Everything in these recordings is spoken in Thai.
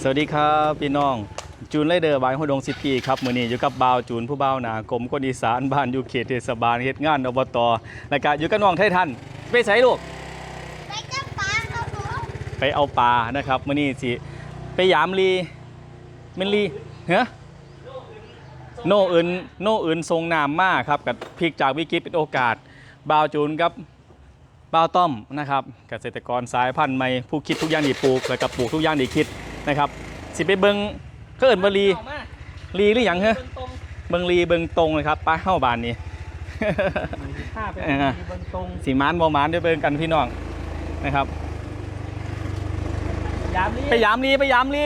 สวัสดีครับพี่น้อง จูนไรเดอร์บายหัวดงสิปีครับมือนี้อยู่กับบ่าวจูนผู้บ่าวหนากรมคนอีสานบ้านอยู่เขตเทศบาลเฮ็ดงานอบตแล้วก็อยู่กับน้องไททันไปไสลูกไปจับปลาเขาหนูไปเอาปลานะครับมือนี้สิไปยามลีแม่นลีเฮ้โนอื่นโนอื่นทรงน้ำมากครับกับพลิกจากวิกฤตเป็นโอกาสบ่าวจูนกับบ่าวต้อมนะครับเกษตรกรสายพันธุ์ใหม่ผู้คิดทุกอย่างที่ปลูก แล้วก็ปลูกทุกอย่างที่คิด นะครับสิไปเบิ่งก็เอิ้นว่าลีลีหรือหยังเหรอเบิงลีเบิงตรงเลยครับป้าเข้าบานนี้ข้าไปเออบนตรงสีมานบอมานด้วยเบิงกันพี่น้องนะครับยามนี้ไปยามลีไปยามลี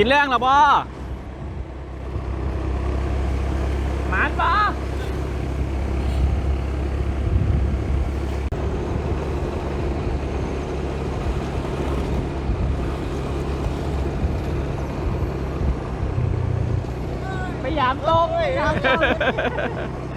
กินแรงหรอบอหมานปะไปยามตรงยามตรง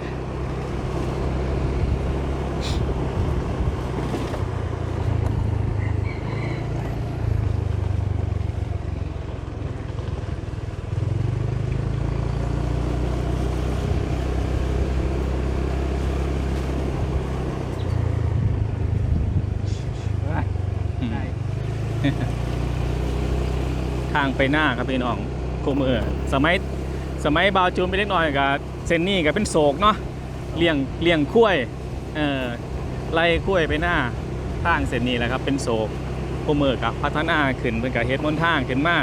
ไปหน้าครับพี่น้องโคมือสมัยสมัยบาวจูนไปเล็กน้อยกับเซนนี่กับเป็นโศกเนาะเลี้ยงเลี้ยงคุ้ยเอ่อไล่คุ้ยไปหน้าทางเซนนี่แหละครับเป็นโศกโคมือกับพัฒนาขึ้นเป็นกับเฮ็ดมนทางขึ้นมา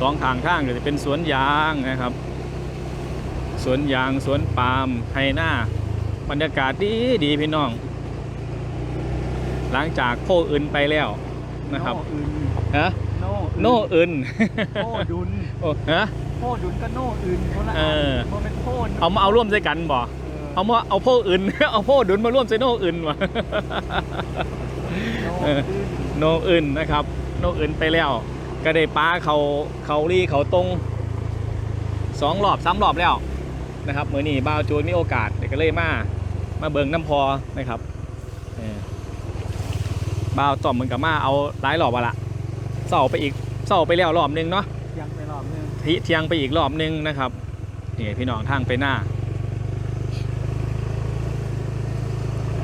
สองทางทางก็จะเป็นสวนยางนะครับ สวนยางสวนปาล์มไฮหน้าบรรยากาศดีดีพี่น้อง หลังจากโคอื่นไปแล้วนะครับอื่น ฮะโน่โน่อื่นโน่ดุนโอ้ฮะโน่ดุนก็โน่อื่นคนละเออนมันเป็นโน่เอามาเอาร่วมใส่กันบ่เอามาเอาโพอื่นเอาโพดุนมาร่วมใส่โน่อื่นวะโน่เอออื่นโน่อื่นนะครับ โน่อื่นไปแล้ว ก็ได้ป้าเขาเขารีเขาตรงสองรอบสามรอบแล้วนะครับเมื่อนี้บ่าวจูนมีโอกาสเด็กก็เลยมามาเบิงน้ำพอนะครับเออบ่าวต่อมเหมือนกับมาเอาหลายรอบอะละ เสาไปอีกเสาไปแล้วรอบหนึงเนาะยังไปรอบนึงทิเทียงไปอีกรอบหนึงนะครับนี่พี่น้องทางไปหน้า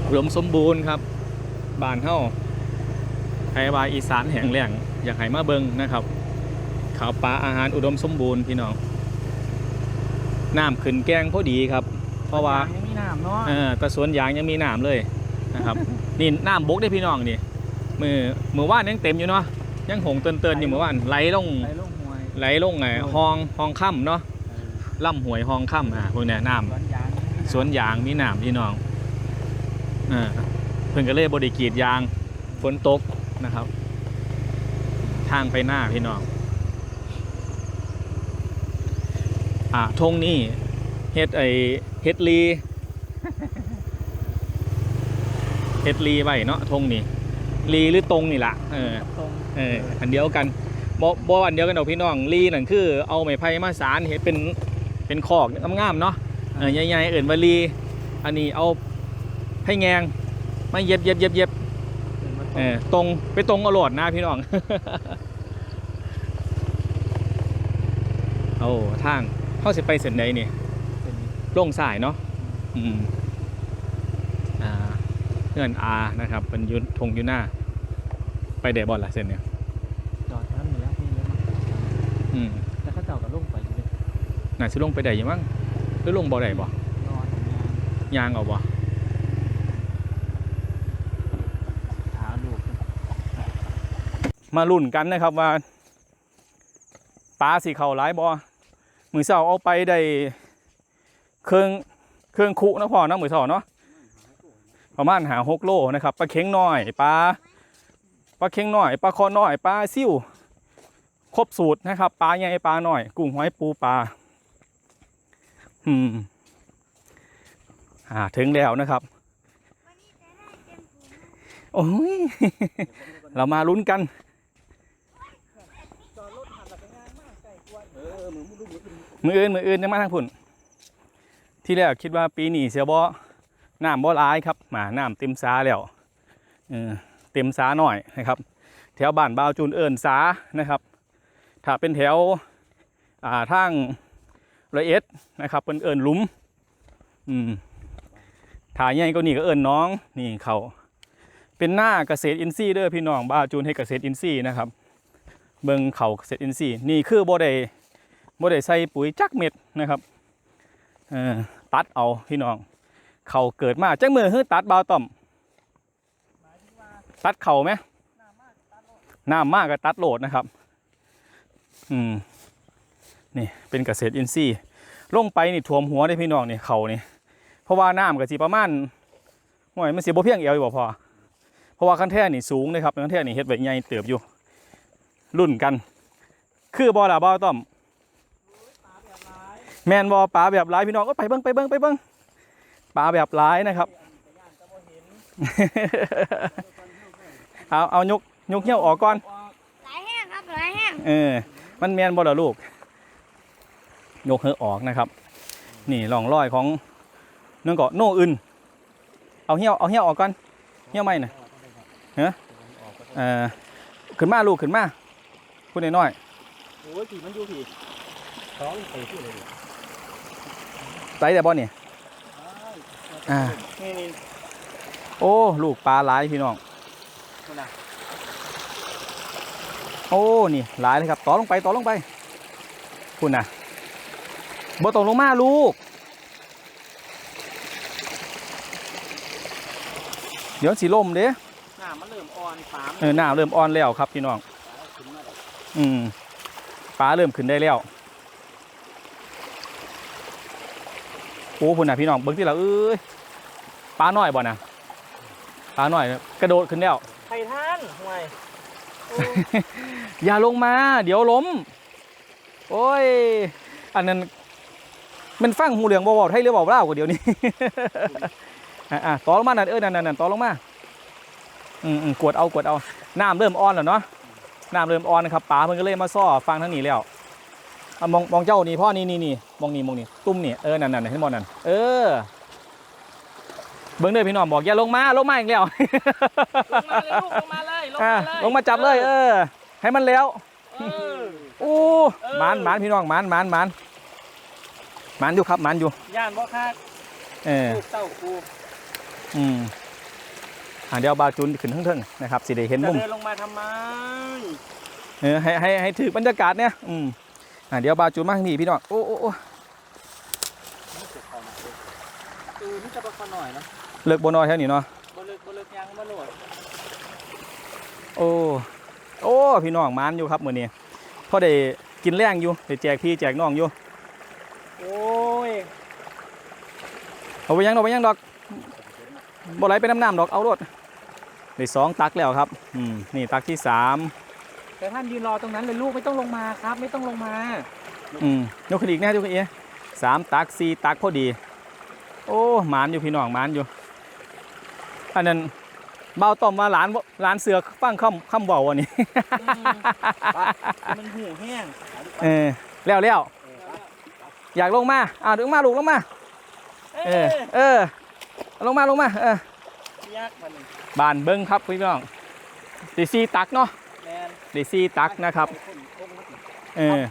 อุดมสมบูรณ์ครับบ้านเฮาไอ้วาอีสานแห่งแหล่งอยากให้มาเบิงนะครับข้าวปลาอาหารอุดมสมบูรณ์พี่น้องน้ำขึ้นแกงพอดีครับ เพราะว่ายังมีน้ำเนาะเออแต่สวนยางยังมีน้ำเลยนะครับ นี่น้ำบกได้พี่น้องนี่มือมือว่านยังเต็มอยู่เนาะ ยังหงเตือนเตือนๆอยู่มือว่านไหลลงไหลลงห้วยไหลลงไงห้องห้องค่ำเนาะเออล่ำหวยห้องค่ำอะพวกเนี้ยน้สวนยางำสวนยางมีน้ำพี่น้องอ่าเพิ่นก็เลยบริกรีดยางฝนตกนะครับ ทางไปหน้าพี่น้องอ่าทงนี่เฮ็ดไอเฮ็ดลีเฮ็ดลีไว้เนาะทงนี่ลีหรือตรงนี่ล่ะเออตรง เอออันเดียวกันบ่บ่อันเดียวกันดอกพี่น้องลีนั่นคือ เอาไม้ไผ่มาสารเฮ็ดเป็นเป็นคอกงามๆเนาะเออใหญ่ๆเอิ่นว่าลีอันนี้เอาไผ่แงงมาเย็บเย็บเย็บเย็บเดินมาตรเองอตรงไปตรงเอาโหลดนะพี่น้องโอ้ทางเข้าสิไปเส้นใดนี่เป็นลงสายเนาะอืมอ่าเพื่อนอานะครับเป็นยุนทงอยุหน้า ไปเดบอลละเส้นเนี่ยจอดนั้นเหนือพี่แล้วมั้งอืมแต่เขาเจ้าก็ลงไปอยู่เลยน่าสิลงไปได้อยังมั้งหรือลงบ่ได้บ่นอนทำงานยางเอาบ่หาลูกมาลุ้นกันนะครับว่าปลาสีเขาหลายบ่มือเสาเอาไปได้เครื่องเครื่องคุนะพ่อเนาะมือเสาเนาะประมาณหาหกโลนะครับปลาเข็งน้อยปลา ปลาเข็งหน้อยปลาคอน้อยปลาซิ่วครบสูตรนะครับปลาใหญ่ปลาหน้อย กุ้งหอยปูปลาอืมอ่าถึงแล้วนะครับโอ้ยเรามาลุ้นกันมืออื่นมืออื่นยังมาทางพุ่นที่แรกคิดว่าปีนี้เสียบ่น้ำบ่ร้ายครับหมาน้ำเต็มสาแล้วเออ เต็มสาหน่อยนะครับ แถวบ้านบาวจูนเอิญสานะครับ ถ้าเป็นแถวอ่าทางระเอ็ดนะครับเป็นเอิญลุมอืมถ่ายใหญ่ก็นี่ก็เอิญน้องนี่เขาเป็นหน้าเกษตรอินทรีย์เด้อพี่น้องบาจูนให้เกษตรอินทรีย์นะครับ เบิ่งเขาเกษตรอินทรีย์นี่คือบ่ได้บ่ได้ใส่ปุ๋ยจักเม็ดนะครับเออตัดเอาพี่น้องเขาเกิดมาจักมือฮือตัดบาวต่อม ตัดเข่าไหมน้ำมากก็ตัดโหลดนะครับ อืม นี่เป็นเกษตรอินทรีย์ลงไปนี่ท่วมหัวได้พี่น้องนี่เขานี่ เพราะว่าน้ำก็สิประมาณห่วยมันสิบ่เพียงเอวอยู่บ่พอเพราะว่าคันแท่นี่สูงนะครับคันแท่นี่เฮ็ดไว้ใหญ่เติบอยู่ รุ่นกัน คือบ่อละบ่าวต่อมแมนบอปลาแบบร้ายพี่น้องก็ไปเบิ้งไปเบิ้งไปเบิ้งปลาแบบร้ายนะครับ เอาเอายกยกเหี้ยวออกก่อน หลายแห้งครับหลายแห้งเออ มันแมนบอละลูก ยกเหือออกนะครับ นี่ร่องรอยของเนื่องเกาะโน่อื่น เอาเหี้ยวเอาเหี้ยวออกก่อน เหี้ยวไม่น่ะเฮ้เออขึ้นมาลูกขึ้นมาพูดน้อยโอ้ยผีมันอยู่ผีท้องไปที่เลยๆไซแต่บอลนี่อ่า นี่นี่โอ้ ลูกปลาหลายพี่น้องคนน่ะ โอ้ นี่หลายเลยครับ ต่อลงไป ต่อลงไปคุณน่ะบ่ตกลงมาลูก เดี๋ยวสีล่มเด้หน้ามันเริ่มอ่อนปามเออหน้าเริ่มอ่อนแล้วครับพี่น้องขึ้นมาเลยอืมปลาเริ่มขึ้นได้แล้ว โอ้คุณน่ะพี่น้องเบิ้งที่เราเอ้ยปลาน้อยบ่น่ะปลาน้อย กระโดดขึ้นแล้วไข่ท่านห่วย อย่าลงมา เดี๋ยวล้ม โอ้ย อันนั้นมันฟังหูเหลืองบ่บอกให้เรือบอกเล่ากว่าเดี๋ยวนี้อะต่อลงมานั่นเออนั่นนั่นนั่นต่อลงมาอืมกดเอากดเอาน้ำเริ่มอ่อนแล้วเนาะน้ำเริ่มอ่อนนะครับปลาเพิ่นก็เลยมาซ่อฟังทั้งนี้แล้วมองมองเจ้านี่พ่อนี่นี่นี่มองนี่มองนี่ตุ้มนี่เออนั่นนั่นเห็นมองนั่นเออ เบิ้งเด้อพี่น้องบอกอย่าลงมาลงมาอีกแล้วลงมาเลยลูกลงมาเลยลงอะมาเลยลงมาจับเลยเออ ให้มันแล้วเออโอ้เออหมานหมานพี่น้องหมานหมานหมานหมานอยู่ครับหมานอยู่ย่านบ่คาดเออลูกเต้ากูอืมอ่าเดี๋ยวบาวจุนขึ้นทั้งๆนะครับสิได้เห็นจะมุมเดินลงมาทำไมเออให้ให้ให้ถือบรรยากาศเนี่ยอืมอ่าเดี๋ยวบาวจุนมาทางนี้พี่น้องโอ้โอ้โอ้ตูนี่จะประคอหน่อยนะ เลิกบนนอยแถวนี้เนาะบ่เลิกบ่เลิกยังบ่โหลดโอ้โอ้พี่น้องหมานอยู่ครับมื้อนี้พอได้กินแรงอยู่ได้แจกพี่แจกน้องอยู่โอ้ยเอาไปยังดอกไปยังดอกบ่ไหลไปน้ำน้ำดอกเอารถได้สองตักแล้วครับอืมนี่ตักที่สามแต่ท่านยืนรอตรงนั้นเลยลูกไม่ต้องลงมาครับ ไม่ต้องลงมาอืมยกขึ้นอีกแน่ยกขึ้นอีกสามตักสี่ตักพอดี โอ้หมานอยู่พี่น้องหมานอยู่ อันนั้นเบาต่อมมาหลานบ่หลานเสือฟังคำคำเบาวันนี้มันหูแห้งเออแล้วแล้วอยากลงมาอ่าลงมาลูกลงมา เออ เออ ลงมาลงมา เออยักษ์มันบานเบิ้งครับพี่น้องดีซีตักเนาะแมนดีซีตักนะครับ เออ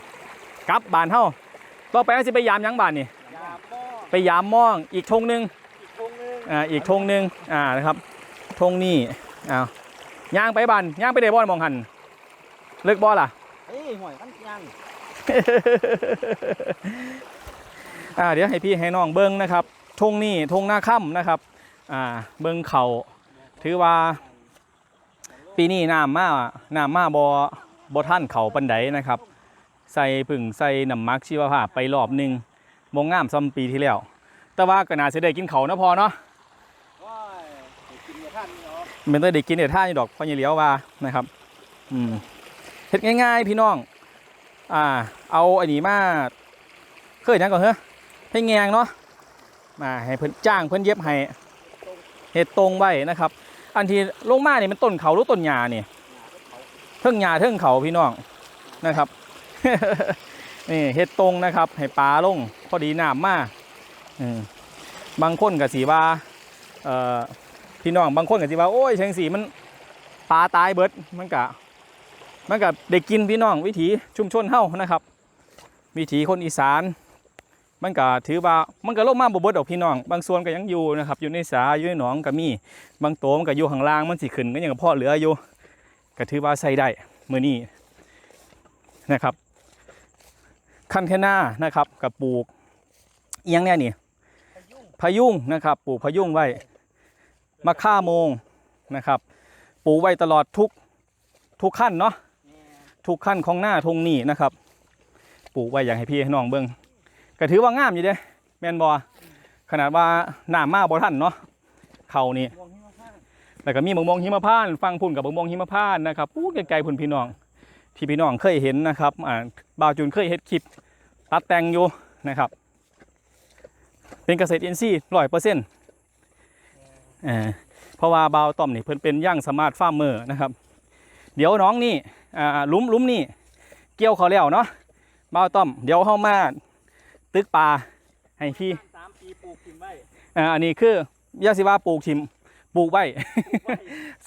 กลับบานเท่าต่อไปเราสิไปยามหยังบานนี่ยาป้อไปยามม่องอีกทงหนึง อีกคงนึงอ่าอีกธงหนึ่งอ่านะครับทงนี่อ้าวย่างไปบันย่างไปเดบอนมองหันเลิกบอล่ะเฮ้ยห่วยกันยังอ่าเดี๋ยวให้พี่ให้น้องเบิ้งนะครับทงนี่ทงหน้าค่ำนะครับอ่าเบิ้งเขาถือว่าปีนี้น้ำมาน้ำมาบอบท่านเขาปันไดนะครับ ใส่ผึ่งใส่น้ำมักชีวภาพไปรอบหนึ่งมงงามซ้ำปีที่แล้ว แต่ว่าก็น่าจะได้กินเขานะพอเนาะ ว้ายเดี๋ยวกินกับท่านนี่ เป็นตัวได้กินเดี๋ยวท่านี่ดอกพ่อใหญ่เหลียวว่านะครับ อืมเฮ็ดง่าย ๆ พี่น้อง อ่า เอาอันนี้มาเคยยังก่อนเหรอให้แงงเนาะมาให้เพิ่นจ้างเพิ่นเย็บให้เฮ็ดตรงไว้นะครับ อันที่ลงมาเนี่ยมันต้นเขาหรือต้นหญ้านี่ยเทิงหญ้าเทิงเขาพี่น้องนะครับนี่เฮ็ดตรงนะครับ ให้ปลาลงพอดีน้ำมาอืมบางคนก็สีว่าเอ่อ พี่น้องบางคนก็สิว่าโอ้ยเชียงสีมันปลาตายเบิดมันกะมันกะได้กินพี่น้องวิถีชุมชนเฮานะครับ วิถีคนอีสาน มันก็ถือว่ามันก็ลงมาบ่เบิดดอกพี่น้อง บางส่วนก็ยังอยู่นะครับ อยู่ในสาอยู่ในหนองก็มีบางตัวมันก็อยู่ข้างล่างมันสิขึ้นก็ยังกับพ่อเหลืออยู่ก็ถือว่าใส่ได้มือนี้นะครับคันแค่หน้านะครับกับปลูกเอียงเนี่ยนี่พะยุงนะครับปลูกพะยุงไว้ มะข่าโมงนะครับปลูกไว้ตลอดทุกทุกขั้นเนาะทุกขั้นของหน้าทงนี่นะครับปลูกไว้อย่างให้พี่ให้น้องเบิ่งก็ถือว่างามอยู่เด้แมนบอขนาดว่าหน้ามาบ่ทันเนาะเขานี่มองที่มาข้างแล้วก็มีมะม่วงหิมพานต์ฟังพุ่นกับมะม่วงหิมพานต์นะครับพูดไกลๆพุ่นพี่น้อง ที่พี่น้องเคยเห็นนะครับอ่าบ่าวจูนเคยเห็นคลิปตัดแต่งอยู่นะครับ เป็นเกษตรอินทรีย์ร้อยเปอร์เซ็นต์ เพราะว่าบ่าวต้อมนี่เพิ่นเป็นย่างสมาร์ทฟาร์มเมอร์นะครับ เดี๋ยวน้องนี่อ่าหลุมหลุมนี่ เกี่ยวเขาแล้วเนาะบ่าวต้อม เดี๋ยวเข้ามาตึกปลาให้พี่สามปีปลูกกินไว้อ่าอันนี้คือยาสิว่าปลูกชิมปลูกไว้ไว้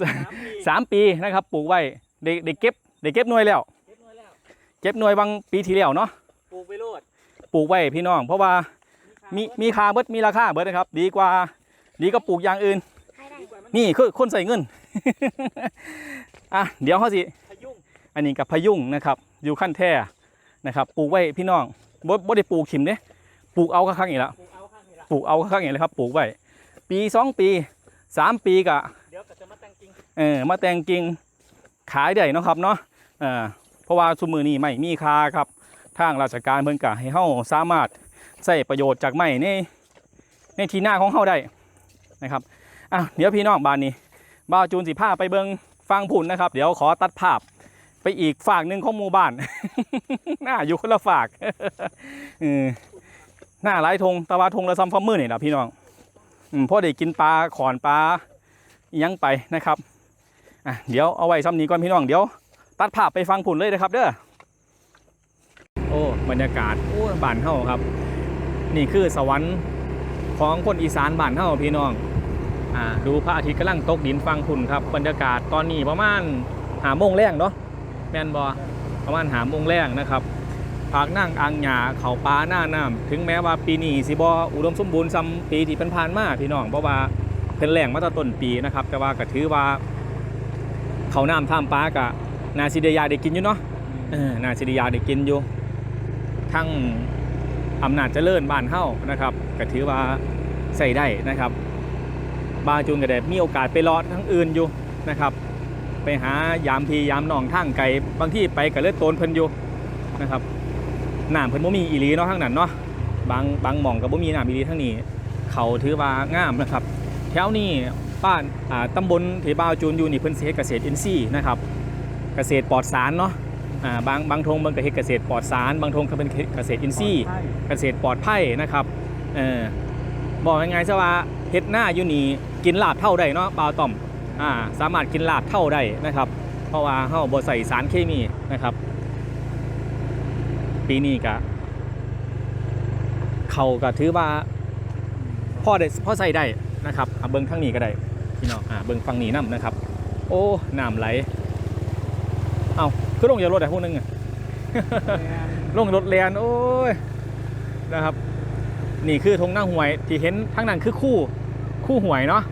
สามปีสามปีนะครับปลูกไว้ได้ได้เก็บได้เก็บหน่วยแล้วเก็บไว้แล้ว เก็บหน่วยบางปีที่แล้วเนาะปลูกไปโลดปลูกไว้พี่น้อง เพราะว่ามีมีค่าเบิดมีราคาเบิดนะครับ ดีกว่า ดีก็ปลูกอย่างอื่นใครได้ดีกว่ามันนี่คือคนใส่เงิน อะเดี๋ยวเขาสิพยุงอันนี้กับพยุงนะครับ อยู่ขั้นแท่นะครับปลูกไว้พี่น้องบ่บ่ได้ปลูกขิมเด้ปลูกเอาข้างๆอีกแล้วปลูกเอาข้างนี้ละปลูกเอาข้างๆอีกแล้วครับปลูกไว้ปีสองปีสามปีกะเดี๋ยวก็จะมาแต่งจริงเออมาแต่งกิ่งขายได้เนาะครับเนาะเออเพราะว่าซุมือนี้ไม่มีค่าครับทางราชการเพิ่นกะให้เฮาสามารถใช้ประโยชน์จากไม้ในในที่หน้าของเฮาได้ นะครับอะเดี๋ยวพี่น้องบ้านนี้บ่าวจูนสิพาไปเบิงฟังผุนนะครับ เดี๋ยวขอตัดภาพไปอีกฝากหนึ่งของหมู่บ้าน หน้าอยู่คนละฝากอหน้าหลายทงตะว่าทงละซ้ำฟ้ามือนี่นะพี่น้องอืมพอได้กินปลาขอนปลายังไปนะครับอะเดี๋ยวเอาไว้ซ้ำนี้ก่อนพี่น้องเดี๋ยว ตัดภาพไปฟังผุนเลยนะครับ เด้อโอ้บรรยากาศโอ้บ้านเฮาครับ นี่คือสวรรค์ ของคนอีสานบ้านเฮาพี่น้องอ่าดูพระอาทิตย์กำลังตกดินฟังผุนครับบรรยากาศตอนนี้ประมาณหาโมงแรงเนาะแมนบอประมาณหาโมงแรงนะครับภาคนั่งอังหยาเขาปลาหน้าน้ำถึงแม้ว่าปีนี้สิบออุดมสมบูรณ์ซ้ำปีที่ผ่านมาพี่น้องเพราะว่าเพิ่นแรงมาตั้งต้นปีนะครับแต่ว่าก็ถือว่าเขาน้ำท่ามปลากะนาซิเดียาได้กินอยู่เนาะนาซิเดียาได้กินอยู่ทั้ง อำนาจเจริญบ้านเฮานะครับก็ถือว่าใส่ได้นะครับ บางจูนก็ได้มีโอกาสไปรอดทั้งอื่นอยู่นะครับ ไปหายามพียามหนองทางไกลบางที่ไปกับเลือดโตนเพิ่นอยู่นะครับน้ำเพิ่นบ่มีอีหลีเนาะทางนั้นเนาะบางบางหม่องก็บ่มีน้ำอีหลีทั้งนี้ เขาถือว่างามนะครับ แถวนี้บ้านอ่าตำบลเทบาวจูนอยู่นี่เพิ่นเฮ็ดเกษตรอินทรีย์นะครับ เกษตรปลอดสารเนาะ อ่าบางบางทงเบิ่งก็เฮ็ดเกษตรปลอดสาร บางทงก็เป็นเกษตรอินทรีย์ใช่เกษตรปลอดภัยนะครับเออบอกยังไงซะว่าเฮ็ดหน้าอยู่นี่กินลาบเท่าได้เนาะบ่าวต้อมอ่าสามารถกินลาบเท่าได้นะครับ เพราะว่าเฮาบ่ใส่สารเคมีนะครับ ปีนี้ก็เขาก็ถือว่าพ่อได้พ่อใส่ได้นะครับอะเบิ้งข้างนี้ก็ได้พี่น้องอ่าเบิ้งฝั่งนี้น้ำนะครับ โอ้น้ำไหล เอาคือลงจากรถแต่พวกนึงอะลงรถแลนโอ้ยนะครับ นี่คือธงหน้าหวยที่เห็นทั้งนั้นคือคู่ คู่หวยเนาะ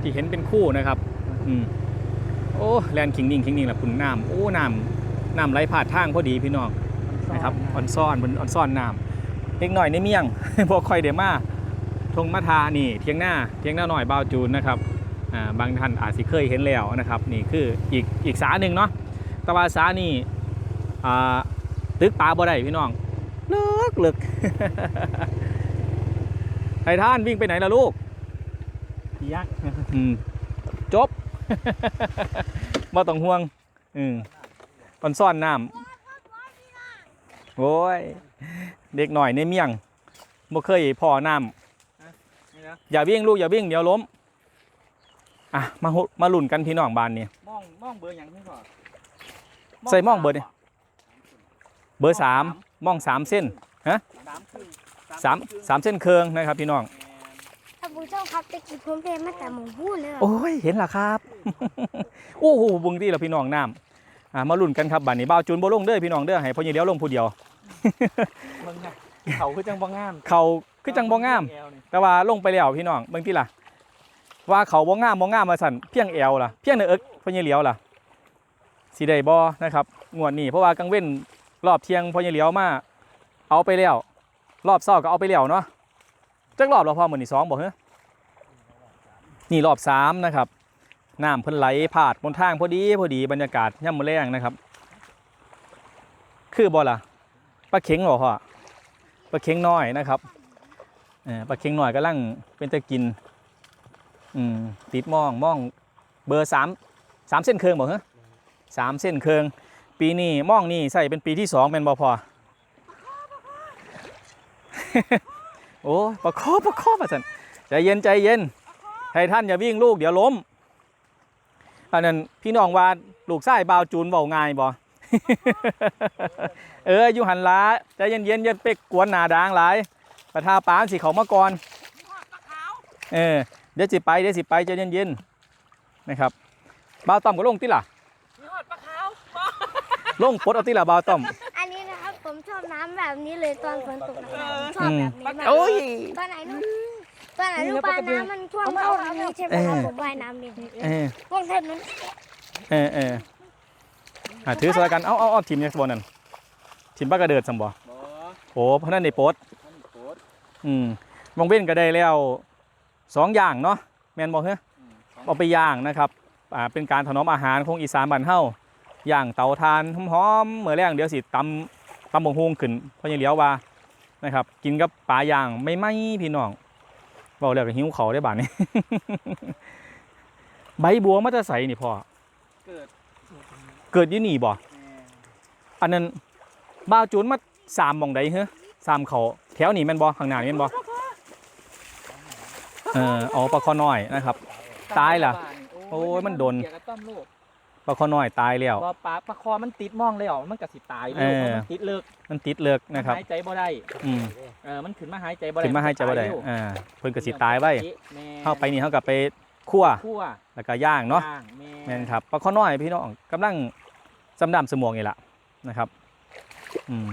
ที่เห็นเป็นคู่นะครับ อืมโอ้แลนคิงนิ่งคิงนิ่งแหละคุณน้ำโอ้น้ำน้ำไหลผ่านทางพอดีพี่น้องนะครับออนซ่อนบนออนซ่อนน้ำเล็กหน่อยในเมี่ยงพวกคอยเดมาทงมาทานี่เทียงหน้าเทียงหน้าหน่อยบาวจูนนะครับอ่าบางท่านอาจสิเคยเห็นแล้วนะครับ นี่คืออีกอีกสาหนึ่งเนาะ แตะวาสานี่อ่าตึกปลาบ่ได้พี่น้องเลิกเลิกไทท่านวิ่งไปไหนล่ะลูกยักษ์อืมจบมาต้องห่วงอืมตอนซ่อนน้ำโอ้ย เด็กหน่อยในเมี่ยงบ่เคยพอน้ำอย่าวิ่งลูกอย่าวิ่งเดี๋ยวล้ม อะ มาหุมาลุ่นกันพี่น้องบานนี่มองมองเบอร์อย่างนี้ก่อน ใส่มองเบอร์ดิเบอร์สามมองสามเส้นฮะสามครึ่งสามสามเส้นเคืองนะครับพี่น้องท่านผู้ชมครับตะกี้ผมเป็นมาแต่หมองพูดเลยอะโอ้ยเห็นล่ะครับโอ้โหบึงที่เราพี่น้องน้ำอ่ามาลุ่นกันครับบัดนี้บ่าวจูนบ่ลงเด้อพี่น้องเด้อให้พ่อใหญ่เลี้ยวลงผู้เดียวมึงไงเขาคือจังบ่งาม เขาคือจังบ่งาม แต่ว่าลงไปแล้วพี่น้องเบิ่งที่ล่ะ ว่าเขาบ่งามบ่งามมาสั่นเพียงแอวล่ะเพียงเนื้อเอิกพ่อใหญ่เลี้ยวล่ะ สิได้บ่นะครับงวดนี้เพราะว่ากลางเว้นรอบเที่ยงพอใหญ่เลี้ยวมาเอาไปแล้วรอบเช้าก็เอาไปแล้วเนาะจักรอบแล้วพอมื้อนี้สองบ่เหรอนี่รอบสามนะครับน้ำเพิ่นไหลผาดบนทางพอดีพอดีบรรยากาศย่ำมือแรงนะครับ คือบ่ล่ะปลาเข็งหรอพ่อปลาเข็งน้อยนะครับเออปลาเข็งน้อยกำลังเป็นตะกินอืมติดมองมองเบอร์สามสามเส้นเคืองบอกเหรอ สามเส้นเคืองปีนี้หมองนี่ใส่เป็นปีที่สองเป็นบ่พอโอ้ประคอบประคอบมาสันใจเย็นใจเย็นให้ท่านอย่าวิ่งลูกเดี๋ยวล้มอันนั้นพี่น้องว่าลูกไส้บาวจูนเบาง่ายบ่เอออยู่หันล้าใจเย็นเย็นอย่าไปกวนหนาด่างหลายประทาปานสิเขามาก่อนเออเดี๋ยวสิไปเดี๋ยวสิไปใจเย็นเย็นๆนะครับบาวต้อมก็ลงติล่ะ มีหอดปลาขาว ลงปลดเอาติล่ะบาวต้อม อันนี้นะครับผมชอบน้ำแบบนี้เลยตอนฝนตกนะครับผมชอบแบบนี้มากโอ้ย ตอนไหนลูกตอนไหนลูกปลาน้ำมันท่วมเข้าแบบนี้ใช่ไหมครับผมว่ายน้ำนี่เออพวกเธอนั้นเออเอออะถือสวยกันเอาเอาเอาทีมเนี่ยบอลนั่นทีมป้ากระเดิดสัมบ่บ่โอ้เพราะนั่นในโปสท่านโคตรอืมมองเว้นก็ได้แล้วสองอย่างเนาะแมนบอกเฮ้ยเอาไปย่างนะครับ อ่า เป็นการถนอมอาหารของอีสานบ้านเฮา ย่างเตาถ่านหอมๆเมื่อแรงเดี๋ยวสิตำตำบงฮงขึ้นเพราะยังเหลียวว่านะครับ กินกับปลาย่างไม่ไหมพี่น้องบอกแล้วก็หิวเขาวได้บาดนี้ ใบบัวมาจะใส่นี่พ่อเกิดเกิดอยี่นี่บ่แม่อันนั้นบ้าวจูนมาสามหมองใดเฮ้อสามเขาแถวนี้แม่นบ่ข้างหน้านี่แม่นบ่เออเอาปลาคอน้อยนะครับ ตายล่ะ โอ้ยมันโดน ปลาคอน้อยตายแล้วพอปลาปลาคอมันติดมองเลยเหรอมันก็สิตายเออเพราะมันติดเลิกมันติดเลือกนะครับ หายใจบ่ได้อืมเออมันขึ้นมาหายใจบ่ได้ขึ้นมาให้ใจบ่ได้ตยเร็วอ่าเพิ่นก็สิตายไว้แม่เข้าไปนี่เฮาก็ไปคั่วคั่วแล้วก็ย่างเนาะ ย่างแม่แม่นครับปลาคอน้อยพี่น้องกำลังสำดำสมองนี่ล่ะนะครับอืม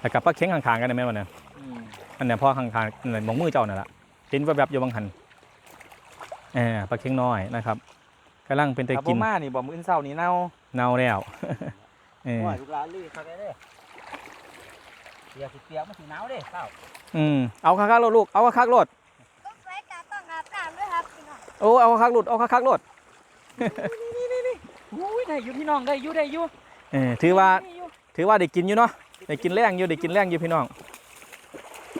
แล้วก็ปลาเข็งข้างๆกันได้แม่นบ่เนี่ยอืมอันเนี้ยพ่อข้างๆนั่นมองมือเจ้านั่นล่ะเห็นแวบๆอยู่บางหันเออปลาเข็งน้อยนะครับ กำลังเป็นตะถ้ากิบ่นมานี่บ่มื้ออนเช้านี่เน่าเน่าแล้วเออว่าลูกหลานลือเขาได้เด้อเปียกสิเปียกมันสิหนาวเด้เช้าอืมเอาคักๆโลดลูกเอาคักๆโลดต้องใส่กาต้องอาบน้ำด้วยครับพี่น้องโอ้เอาคักๆโลดเอาคักๆโลดอุ้ยได้อยู่พี่น้องได้อยู่ได้อยู่เออถือว่าได้อยู่ถือว่าได้กินอยู่เนาะได้กินแรงอยู่ได้กินแรงอยู่พี่น้อง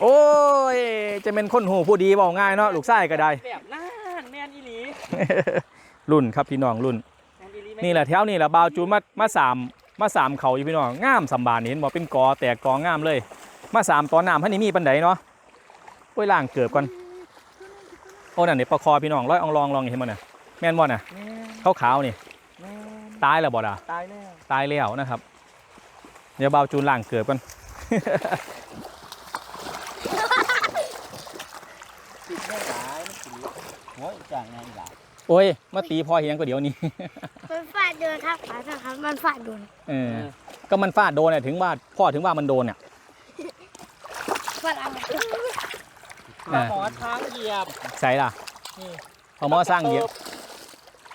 โอ้ยจะเป็นคนหูผู้ดีบอกง่ายเนาะลูกไส้ก็ได้แบบนั่นแม่นอีหลี รุ่นครับพี่น้องรุ่นแม่นอีหลีนี่แหละแถวนี่แหละบาวจูนมามาสามมาสามเขาอยู่พี่น้องงามสำบานนี่เห็นบอกเป็นกอแตกกองามเลย มาสามตอนน้ำพันนี้มีปันไดเนาะโอ้ยล่างเกือบก่อนโอ้นั่นนี่ปลาคอพี่น้องร้อยอองลองลองเห็นมันน่ะแม่นบ่น่ะแม่นขาวขาวๆนี่แม่นตายแล้วบ่ด่ะตายแล้วตายแล้วนะครับ เดี๋ยวบาวจูนล่างเกือบก่อนติดแม่หลายมันสิหัวอีกอย่างไงหลาย โอ้ยมาตีพอเฮียงก็เดี๋ยวนี้ มันฟาดโดนครับขอโทษครับ มันฟาดโดนเออ ก็มันฟาดโดนเนี่ยถึงว่าพ่อถึงว่ามันโดนเนี่ยฟาดเอาอ่าหมอทางเหยียบใส่ล่ะนี่ปลาหมอสร้างเหยียบ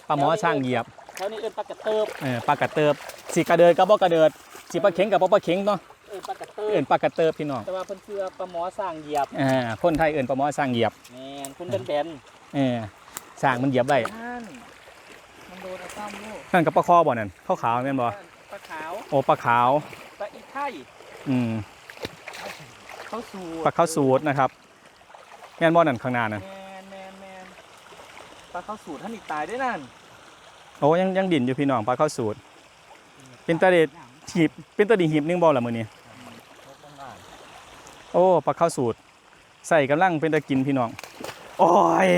ปลาหมอสร้างเหยียบแถวนี้เอิ้นปลากระเติบเออปลากระเติบสีกระเดิดกับบ่กระเดิดสีปลาเข็งกับบ่ปลาเข็งเนาะเอิ้นปลากระเติเอิ้บนปลากระเติบพี่น้องแต่ว่าเพิ่นเชื่อปลาหมอสร้างเหยียบอ่าคนไทยเอิ้นปลาหมอสร้างเหยียบแม่นคุณแบนเออ สร้างมันเหยียบได้ๆนั่นมันโดนเอาซ้ำลูกนั่นกับปลาคอบ่นั่นขาวๆแม่นบ่ปลาขาวโอ้ปลาขาวปลาอีไข่อืมข้าวสูตรปลาข้าวสูตรนะครับแม่นบ่นั่นข้างหน้านั่นแมนแมนแมนปลาข้าวสูตรท่านอีกตายด้วยนั่นโอ้ยังยังดินอยู่พี่น้องปลาข้าวสูตร เป็นตาเด็ดหีบเป็นตัวดีหีบหนึงบ่ล่ะมื้อนี้โอ้ปลาข้าวสูตร ใส่กำลังเป็นตะกินพี่น้องโอ้ย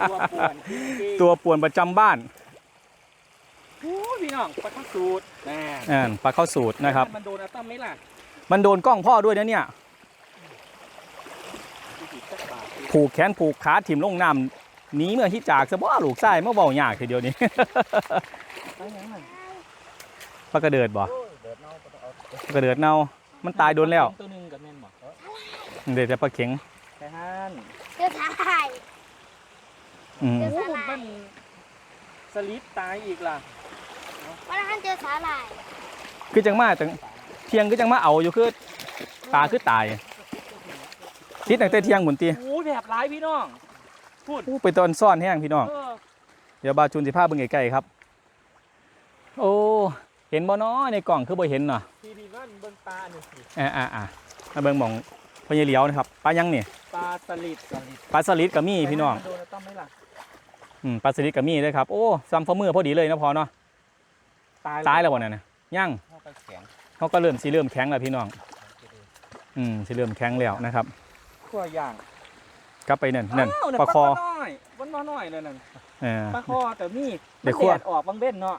ตัวป่วนจริงๆตัวป่วนประจำบ้านโอ้ยพี่น้องปลาข้าวสูตรแม่อ่าปลาข้าวสูตรนะครับ มันโดนอะตั้มไหมล่ะมันโดนกล้องพ่อด้วยนะเนี่ย ดูสิสักบาทสิผูกแขนผูกขาถิ่มลงน้ำหนีเมื่อที่จากซะบ่ลูกไส้เมื่อเบายากทีเดียวนี้ ไปยังไงปลากระเดิดบ่โอ้ยเดือดเน่าก็ต้องเอาปลากระเดิดเน่ามันตายโดนแล้ว ตัวหนึงกับแม่นบอกเดี๋ยวแต่ปลาเข็งไปฮั นเจอถ่ายอืมเดี๋ยวโอ้ยมันสลิปตายอีกล่ะวันนั้นเจอสาหร่ายคือจังมาจังเที่ยงคือจังมาเอาอยู่คือตาคือตายติดตั้งแต่เที่ยงหมุนตีโอ้ยแบบร้ายพี่น้องพูดอู้ไปตอนซ่อนแห้งพี่น้อง เออเดี๋ยวบาจุนสิพาเบิ่งใกล้ๆครับ โอ้ เห็นบ่น้อในกล่องคือบ่เห็นเนาะทีดีว่าเบิ่งปลาหนึ่งสิอ่าอ่าอ่ามาเบิ่งหม่อง พญาเหลียวนะครับปลายังนี่ปลาสลิดสลิดปลาสลิดก็มีพี่น้องโดนอะตั้มไหมล่ะอืมปลาสลิดก็มีด้วยครับโอ้ซ้ำฝ่ามือพอดีเลยนะพอเนาะตายตายแล้วบ่นั่นน่ะยังเข้าไปแข็งเขาก็เริ่มสิเริ่มแข็งแล้วพี่น้อง อืมสิเริ่มแข็งแล้วนะครับขั้วย่างกลับไปนั่นนั่นอ้าวปลาคอน้อยบนน้อยน้อยเลยนั่นเออปลาคอแต่นี่เดี๋ยวคั่วมันแดออกบางเบ้นเนาะ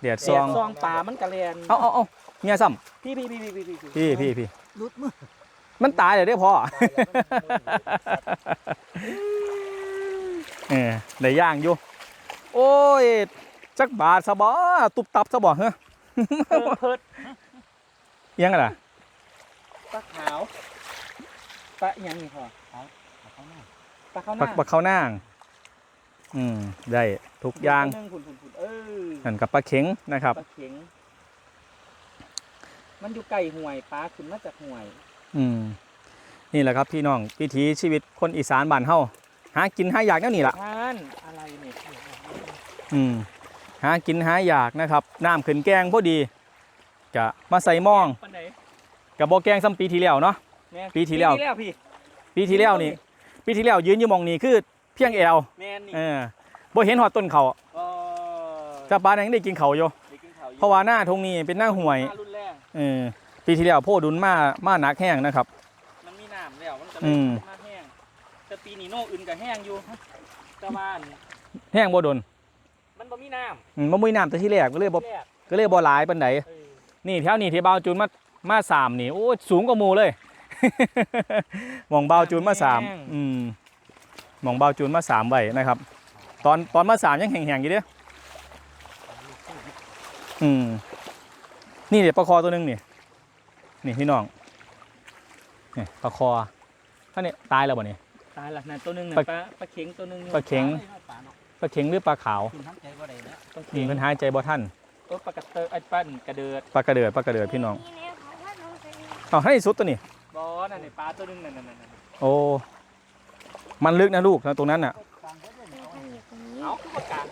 เดียดแดซองดซองปลามันกระเรียนเอาเอาเอาเมียซ้พี่พี่พี่พี่พี่พี่ำพี่พี่พี่รุดมือ มันตายเลยเด้อพ่อเออได้ย่างอยู่ โอ้ย จักบาทซะบ่ตุบตับซะบ่เฮ้อเพิ่มเพิดยังไงล่ะปลาขาวปลาอหยังนี่พอปลาข้าวหปัน้ากปักเข้าวหน้างอืมได้ทุกอย่างหนึ่งผุนผุนผุนเออนั่นกับปลาเข็งนะครับปลาเข็งมันอยู่ไก่ห่วยปลาขึ้นมาจากห่วย อืมนี่แหละครับพี่น้องวิถีชีวิตคนอีสานบ้านเฮาหากินหาอยากแนวนี่ล่ะท่านอะไรเนี่ยอืมหากินหาอยากนะครับน้ำขึ้นแกงพอดีกะมาใส่หมองปันไหนกับบ่แกงซ้ำปีที่แล้วเนาะ แม่ปีที่แล้ว ปีที่แล้วพี่ปีที่แล้วนี่ปีที่แล้วยืนอยู่หมองนี้คือเพียงแอวแม่นนี่เออบ่เห็นหอดต้นเขาเออแต่ปานนั้นยังได้กินเขาอยู่ ได้กินข้วอยู่เพราะว่าหน้าทงนี้เป็นหน้าห่วยปลารุ่นแรกเออ ปีที่แล้วโพดุนมามาหนักแห้งนะครับ มันมีน้ำแล้วมันก็เลอืยม มาแห้งแต่ปีนี้โน่อื่นก็แห้งอยู่แต่ว่าอันแห้งบ่โดนมันบ่มีน้อืมบ่มีน้ำแต่ที่แรกก็เลยำบ่แรกก็เลยบ่หลายปานใดเออนี่แถวนี้ที่เบาจูนมามาสามนี่โอ้ยสูงกว่าหมู่เลย หมองเบาจูนมาสามอืมหมองเบาจูนมาสามไว้นะครับ ตอนตอนมาสามยังแห้งๆอยู่เด้ออืมนี่เดี๋ยวปลาคอตัวหนึงนี่ นี่พี่น้องนี่ปลาคอท่านนี่ตายแล้วบ่นี่ตายละนั่นตัวหนึงน่ะปลา ปลาปลาเข็งตัวหนึงปลาเข็งปลาเข็งหรือปลาขาวกินทั้งใจบ่ได้นะปลาอืเข็มงมันหายใจบ่ท่านเออปลากระเตอไอ้ปั้นกระเดิดปลากระเดือดปลากระเดือดพี่น้องนี่เนี่ยของว่าน้องเป็นเอาให้สุดตัวนี้บ่นั่นนี่ปลาตัวหนึงนั่นนั่นนั่นนั่นโอ้มันลึกนะลูกนะตรงนั้นน่ะ เอาขึ้นมากลาง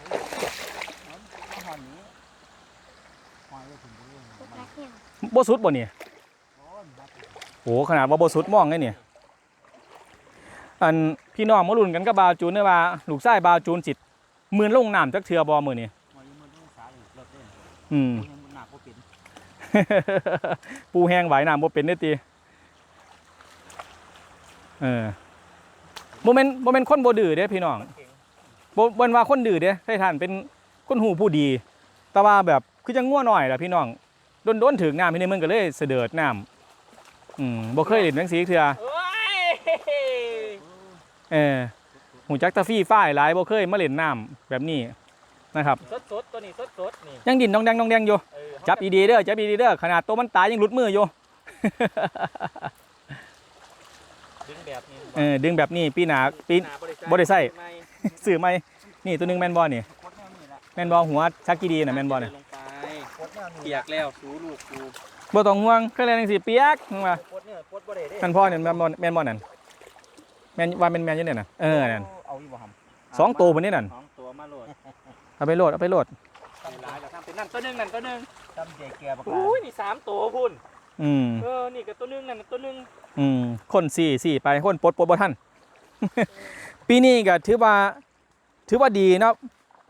บ่สุดบ่เนี่ยโอ้ขนาดว่าบ่สุดมองไงเนี่ยอันพี่น้องมาลุ้นกันกับบาวจูนเด้อว่าลูกชายบาวจูนสิหมื่นลงน้ำจักเทื่อบ่มื้อนี้อืมปูแห้งไหวน้ำบ่เป็นได้อติเออบ่แม่นบ่แม่นคนบ่ดื้อเด้อพี่น้องบ่บ่นว่าคนดื้อเด้ไทท่านเป็นคนหูผู้ดี แต่ว่าแบบคือจังง่วหน่อยล่ะพี่น้องโดนๆถึงน้ำพี่นี่มึงก็เลยเสด็จน้ำ อืมบ่เคยเล่นจังซี่เทื่อเอ้ยเออหูจักตะฟี่ฝ้ายหลายบ่เคยมาเล่นน้ำแบบนี้นะครับ สดสดๆตัวนี้สดสดๆนี่ยังดินน้องแดงน้องแดงอยู่ เออจับดีๆเด้อจับดีๆเด้อขนาดตัวมันตายยังหลุดมืออยู่ ดึงแบบนี้เเออดึงแบบนี้ปีหนาปีหน้าบ่บ่ได้ใส่ไม่สื่อไหมนี่ตัวหนึงแมนบอลนี่โคตรแนวนี้ละแมนบอลหัวชักกีดีน่ะแมนบอลน่ะลงไปโคตรแนวนี้เปียกแล้วสูลูกกู บ่ต้องห่วงเครื่องเล่นจังซี่เปียกมึงว่าโคตรเนี่ยโคตรบ่ได้เด้แมนพ่อเนี่ยแมนบอลแมนบอลนั่นแมนว่าแมนแมนอยู่เนี่ยน่ะเออนั่นเอาอีบ่หำสองตัวพุ่นนี่นั่นสองตัวมาโหลดเอาไปโหลดเอาไปโหลดทำหลายแล้วทำเป็นนั่นตัวหนึงนั่นตัวหนึงทำเจแกบักหลาอุ้ยนี่สามตัวพุ่นอืมเออนี่กับตัวหนึงนั่นนะตัวหนึงอืมคนสี่สี่ไปคนปลดปลดบ่ทันปีนี้ก็ถือว่าถือว่าดีเนาะ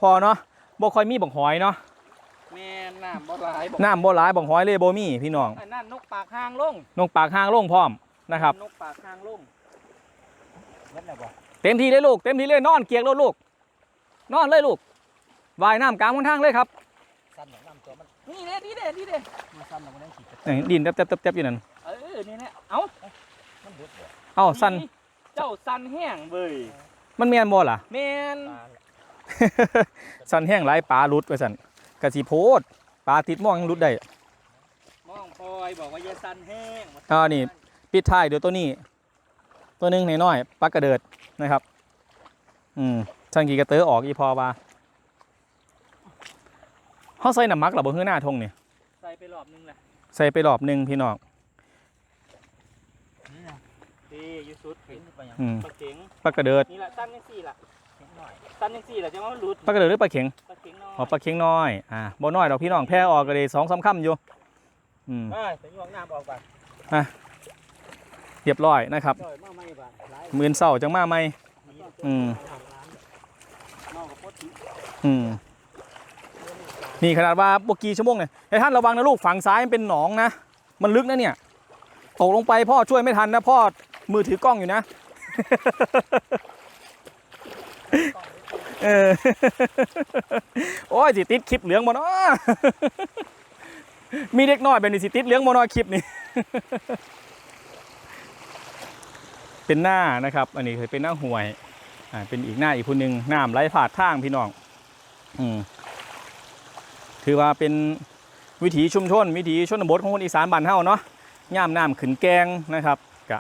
พอเนาะบ่ค่อยมีบังหอยเนาะแม่ นน้ำบ่หลายบอกน้ำบ่หลายบังหอยเลยบ่มีพี่น้องอันนั้นนกปากหางลงนกปากหางโล่งพร้อมนะครับ นกปากหางลงเล่นอะไรบ่เต็มที่เลยลูก เต็มที่เลยนอนเกียกรถลูก นอนเลยลูกว่ายน้ำกลางบนทางเลยครับสั้นของน้ำตัวมันนี่เด้นี่เด้นี่เด้มันสั้นแล้วมันยังขีดจะนี่ดินแทบแทบแทบอยู่นั่นเออนี่เนี่ยเอ้ามันเดือดบ่เอ้าสั้นเจ้าสันแห้งเบยมันแม่นบ่ล่ะแมนปลาสั้นแห้งหลายปลาหลุดไปสั่นกะสิโพด ปลาติดหม่องยังหลุดได้ มองพลอยบอกว่าอย่าสันแห้งอ่านี่ ปิดท้ายเดี๋ยวตัวนี้ ตัวหนึงน้อยๆปลากระเดิดนะครับ อืมช่างกี่กระเตอออกอีพอว่าเฮาใส่น้ำมักหรอบ่ฮื้อหน้าทงนี่ใส่ไปรอบนึงแหละใส่ไปรอบหนึงพี่น้องนี่นะดีอยู่สุดเห็นไปยังอืม ปลาเข็งปลากระเดิดนี่แหละสั้นยังสี่ล่ะเห็นหน่อยสั้นยังสี่ล่ะจะว่ามันหลุดปลากระเดิดหรือปลาเข็ง ปลาเข็งน้อยอ๋อปลาเค็งน้อยอ่าบ่น้อยดอกพี่น้องแพ้ออกก็เลยสองสามคำอยู่อืมเอ้ยแต่ยวงน้ำออกไปเรียบร้อยนะครับจ่อยมาไม่บาดหลายหมื่นเศร้าจังมาไหม อืม เมากับโคตรถึงอืมนี่ขนาดว่าบกี่ชั่วโมงเนี่ยไอ้ท่านระวังนะลูกฝั่งซ้ายมันเป็นหนองนะ มันลึกนะเนี่ยตกลงไปพ่อช่วยไม่ทันนะพ่อมือถือกล้องอยู่นะ เออ โอ้ยสิติดคลิปเหลืองบ่เนาะมีเด็กน้อยเป็นนี่สิติดเหลืองบ่เนาะคลิปนี้ เป็นหน้านะครับ อันนี้เคยเป็นหน้าห่วย อ่า เป็นอีกหน้าอีกคนหนึ่งน้ำไหลผ่าทางพี่น้อง อืมถือว่าเป็นวิถีชุมชน วิถีชนบทของคนอีสานบ้านเฮาเนาะย่ามน้ำขึ้นแกงนะครับกะ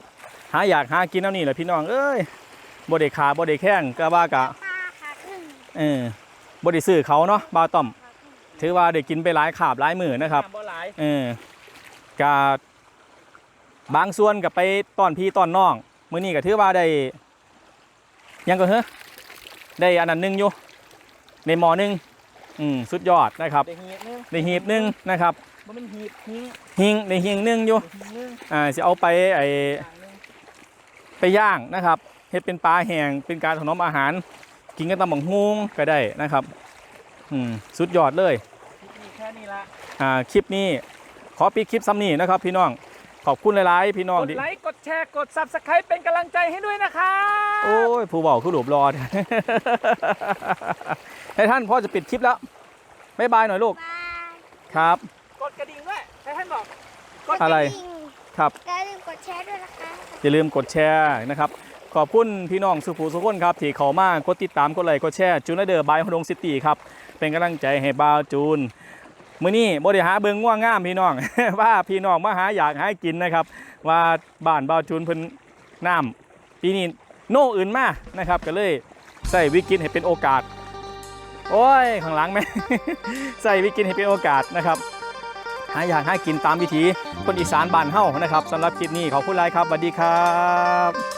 หาอยากหากินเอานี่แหละพี่น้องเอ้ยบ่ได้ขาบ่ได้แข้งก็ว่ากะ เออบ่ได้ซื้อเขาเนาะบ่าวต้อมขาครึ่งถือว่าได้กินไปหลายขาบหลายมื้อนะครับน้ำบ่หลายเออกะบางส่วนกับไปต้อนพี่ต้อนน้อง มื้อนี้ก็ถือว่าได้ยังก็เฮ้อได้อันนั้นหนึงอยู่ในหมอหนึงอืมสุดยอดนะครับได้เหียบนึงในหีบหนึงนะครับบ่เป็นหีบหิ้งหิงในหิงหนึงอยู่หิ้งนึงอ่าสิเอาไปไออย่างนึงไปย่างนะครับเฮ็ดเป็นปลาแห้งเป็นการถนอมอาหาร กินกันตำบักฮุงก็ได้นะครับ อืมสุดยอดเลยนี่แค่นี้ละอ่าคลิปนี้ขอปิดคลิปซ้ำนี้นะครับ พี่น้องขอบคุณหลายๆพี่น้องกดที่ไลค์กดแชร์กด subscribe เป็นกำลังใจให้ด้วยนะคะโอ้ยผู้บอกคือหลบรอดให้ท่านพ่อจะปิดคลิปแล้วบ๊ายบายหน่อยลูกปลาครับ กดกระดิ่งด้วยให้ท่านบอกกดอะไรกดิ่งครับอย่าลืมกดแชร์ด้วยนะคะอย่าลืมกดแชร์นะครับ ขอบคุณพี่น้องสุภูสุขคนครับ ที่เขามากดติดตามกดไลค์กดแชร์จูนเดอร์บายฮดงซิตี้ครับ เป็นกำลังใจให้บาวจูนมื้อนี้บ่ได้หาเบิงง่วงงามพี่น้อง ว่าพี่น้องมาหาอยากหากินนะครับ ว่าบ้านบาวจูนเพิ่นน้ำปีนี้โน่อื่นมานะครับก็เลยใส่วิกฤตให้เป็นโอกาส โอ้ยข้างหลังไหมใส่วิกฤตให้เป็นโอกาสนะครับหาอยากหากินตามวิถีคนอีสานบ้านเฮานะครับสำหรับคลิปนี้ขอบคุณหลายครับสวัสดีครับ